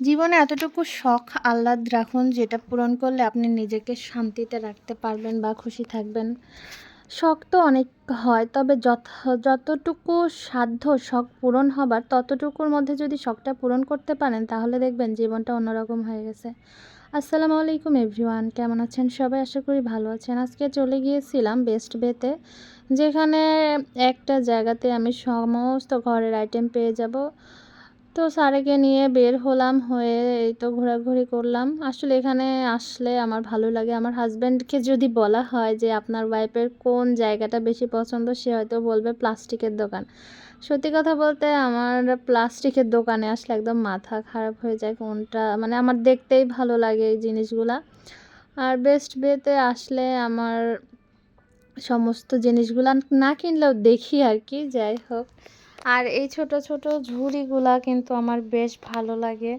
জীবনে এতটুকু শখ আহ্লাদ রাখুন, যেটা পূরণ করলে আপনি নিজেকে শান্তিতে রাখতে পারবেন বা খুশি থাকবেন। শখ তো অনেক হয়, তবে যত যতটুকু সাধ্য শখ পূরণ হবার, ততটুকুর মধ্যে যদি শখটা পূরণ করতে পারেন, তাহলে দেখবেন জীবনটা অন্যরকম হয়ে গেছে। আসসালামু আলাইকুম এভরিওয়ান, কেমন আছেন সবাই? আশা করি ভালো আছেন। আজকে চলে গিয়েছিলাম বেস্ট বেতে, যেখানে একটা জায়গাতে আমি সমস্ত ঘরের আইটেম পেয়ে যাব। তো স্যারেকে নিয়ে বের হলাম, হয়ে এই তো ঘোরাঘুরি করলাম। আসলে এখানে আসলে আমার ভালো লাগে। আমার হাজব্যান্ডকে যদি বলা হয় যে আপনার ওয়াইফের কোন জায়গাটা বেশি পছন্দ, সে হয়তো বলবে প্লাস্টিকের দোকান। সত্যি কথা বলতে আমার প্লাস্টিকের দোকানে আসলে একদম মাথা খারাপ হয়ে যায় কোনটা মানে আমার দেখতেই ভালো লাগে এই জিনিসগুলা। আর বেস্ট বেতে আসলে আমার সমস্ত জিনিসগুলা না কিনলেও দেখি আর কি, যাই হোক। আর এই ছোট ছোট ঝুড়িগুলা কিন্তু আমার বেশ ভালো লাগে।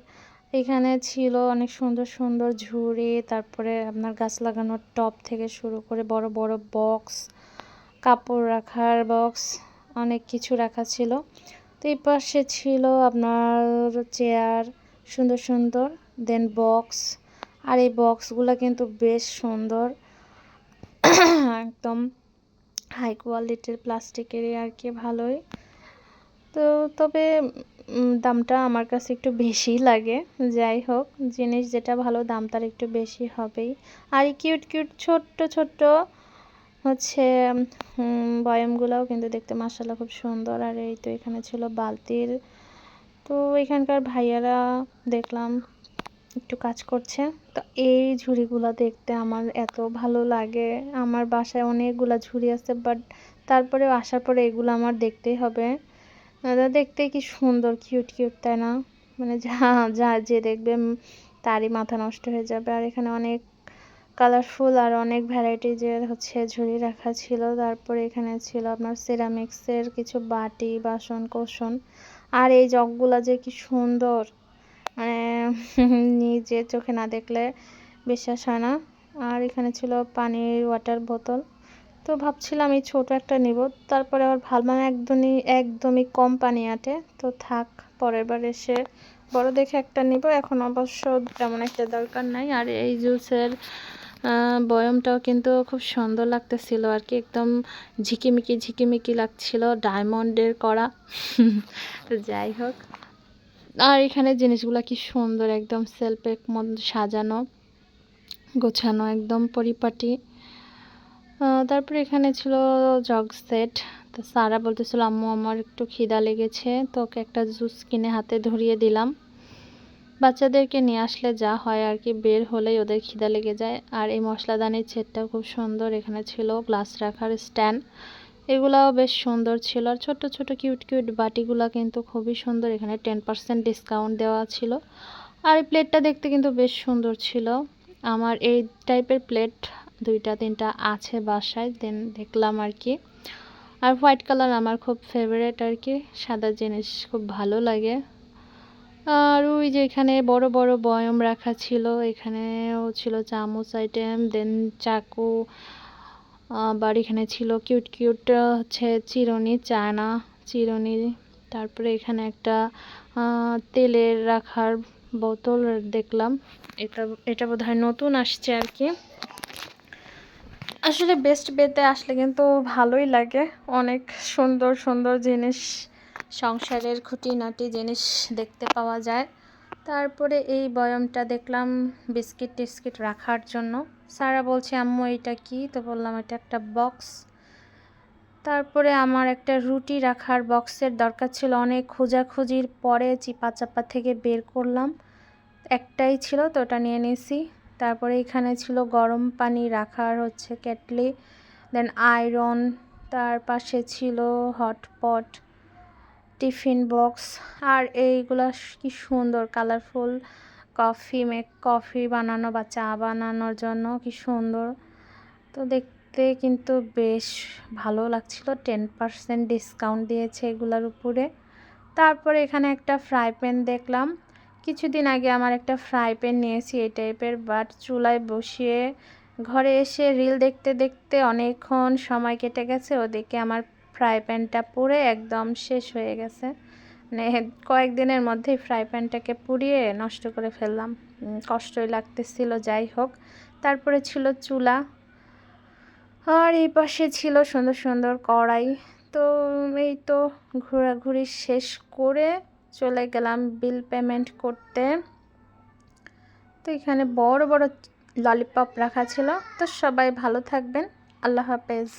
এখানে ছিল অনেক সুন্দর সুন্দর ঝুড়ি, তারপরে আপনার গাছ লাগানোর টপ থেকে শুরু করে বড় বড় বক্স, কাপড় রাখার বক্স, অনেক কিছু রাখা ছিল। তো এই পাশে ছিল আপনার চেয়ার, সুন্দর সুন্দর, দেন বক্স। আর এই বক্সগুলো কিন্তু বেশ সুন্দর। একদম হাই কোয়ালিটির প্লাস্টিকেরই আর কি, ভালোই। তো তবে দামটা আমার কাছে একটু বেশি লাগে। যাই হোক, জিনিস যেটা ভালো, দাম তার একটু বেশি হবেই। আর কিউট কিউট, ছোট্ট ছোট্ট হচ্ছে বয়ামগুলোও কিন্তু দেখতে মাসাল্লাহ খুব সুন্দর। আর এই তো এখানে ছিল বালতির। তো এখানকার ভাইয়ারা দেখলাম একটু কাজ করছে। তো এই ঝুড়িগুলো দেখতে আমার এত ভালো লাগে। আমার বাসায় অনেকগুলো ঝুড়ি আছে, বাট তারপরেও আসার পরে এগুলো আমার দেখতেই হবে। দেখতে কি সুন্দর কিউট কিউট তাই না? মানে যা যা যে দেখবে তারই মাথা নষ্ট হয়ে যাবে। আর এখানে অনেক কালারফুল আর অনেক ভ্যারাইটিজের হচ্ছে ঝুড়ি রাখা ছিল। তারপরে এখানে ছিল আপনার সিরামিক্সের কিছু বাটি, বাসন কোসন আর এই জগগুলা যে কি সুন্দর! মানে নিজে চোখে না দেখলে বিশ্বাস হয় না। আর এখানে ছিল পানির ওয়াটার বোতল তো ভাবছিলাম এই ছোট একটা নিব। তারপরে আবার ভালো মানে একদমই একদমই কম পানি আটে। তো থাক, পরের বার এসে বড় দেখে একটা নিব। এখন অবশ্য তেমন একটা দরকার নাই। আর এই জুসের বয়মটাও কিন্তু খুব সুন্দর লাগতেছিল আর কি। একদম ঝিকিমিকি ঝিকিমিকি লাগছিল ডায়মন্ডের করা তো যাই হোক। আর এখানে জিনিসগুলো কি সুন্দর, একদম সেলফের মধ্যে সাজানো, গোছানো, একদম পরিপাটি। তারপরে এখানে ছিল জগ সেট তো সারা বলতেছিল, আম্মু, আমার একটু খিদা লেগেছে, তো ওকে একটা জুস কিনে হাতে ধরিয়ে দিলাম। বাচ্চাদেরকে নিয়ে আসলে যা হয় আর কি, বের হলেই ওদের খিদা লেগে যায়। আর এই মশলাদানির ছেটটাও খুব সুন্দর, এখানে ছিল গ্লাস রাখার স্ট্যান্ড এগুলাও বেশ সুন্দর ছিল। আর ছোট ছোট কিউট কিউট বাটিগুলো কিন্তু খুবই সুন্দর, এখানে টেন পার্সেন্ট ডিসকাউন্ট দেওয়া ছিল। আর এই প্লেটটা দেখতে কিন্তু বেশ সুন্দর ছিল। আমার এই টাইপের প্লেট দুইটা, তিনটা আছে বাসায়, দেন দেখলাম আর কি। আর হোয়াইট কালার আমার খুব ফেভারেট আর কি, সাদা জিনিস খুব ভালো লাগে। আর ওই যে এখানে বড় বড় বয়ম রাখা ছিল, এখানেও ছিল চামচ আইটেম দেন চাকু আবার এখানে ছিল কিউট কিউট হচ্ছে চিরনি, চায়না চিরনি, তারপরে এখানে একটা তেলের রাখার বোতল দেখলাম। এটা এটা বোধহয় নতুন আসছে আর কি। আসলে বেস্ট বেতে আসলে কিন্তু ভালোই লাগে। অনেক সুন্দর সুন্দর জিনিস, সংসারের খুঁটিনাটি জিনিস দেখতে পাওয়া যায়। তারপরে এই বয়মটা দেখলাম বিস্কিট টিস্কিট রাখার জন্য। সারা বলছে, আম্মু, এটা কি? তো বললাম, এটা একটা বক্স তারপরে আমার একটা রুটি রাখার বক্সের দরকার ছিল। অনেক খোঁজাখুঁজির পরে চিপা চাপা থেকে বের করলাম। একটাই ছিল, তো ওটা নিয়ে নিয়েছি। তারপরে এখানে ছিল গরম পানি রাখার হচ্ছে কেটলি দেন আয়রন তার পাশে ছিল হটপট টিফিন বক্স আর এইগুলো কি সুন্দর কালারফুল কফি মেক কফি বানানো বা চা বানানোর জন্য কি সুন্দর। তো দেখতে কিন্তু বেশ ভালো লাগছিল টেন পারসেন্ট ডিসকাউন্ট দিয়েছে এগুলোর উপরে। তারপরে এখানে একটা ফ্রাই প্যান দেখলাম। কিছুদিন আগে আমার একটা ফ্রাই প্যান নিয়েছি এই টাইপের বাট চুলায় বসিয়ে ঘরে এসে রিল দেখতে দেখতে অনেকক্ষণ সময় কেটে গেছে, ওদিকে আমার ফ্রাই প্যানটা পুড়ে একদম শেষ হয়ে গেছে। মানে কয়েকদিনের মধ্যেই ফ্রাই প্যানটাকে পুড়িয়ে নষ্ট করে ফেললাম। কষ্টই লাগতেছিল, যাই হোক। তারপরে ছিল চুলা। আর এই পাশে ছিল সুন্দর সুন্দর কড়াই। তো এই তো ঘোরাঘুরি শেষ করে চলে গেলাম বিল পেমেন্ট করতে। তো এখানে বড় বড় ললিপপ রাখা ছিল। তো সবাই ভালো থাকবেন। আল্লাহ হাফেজ।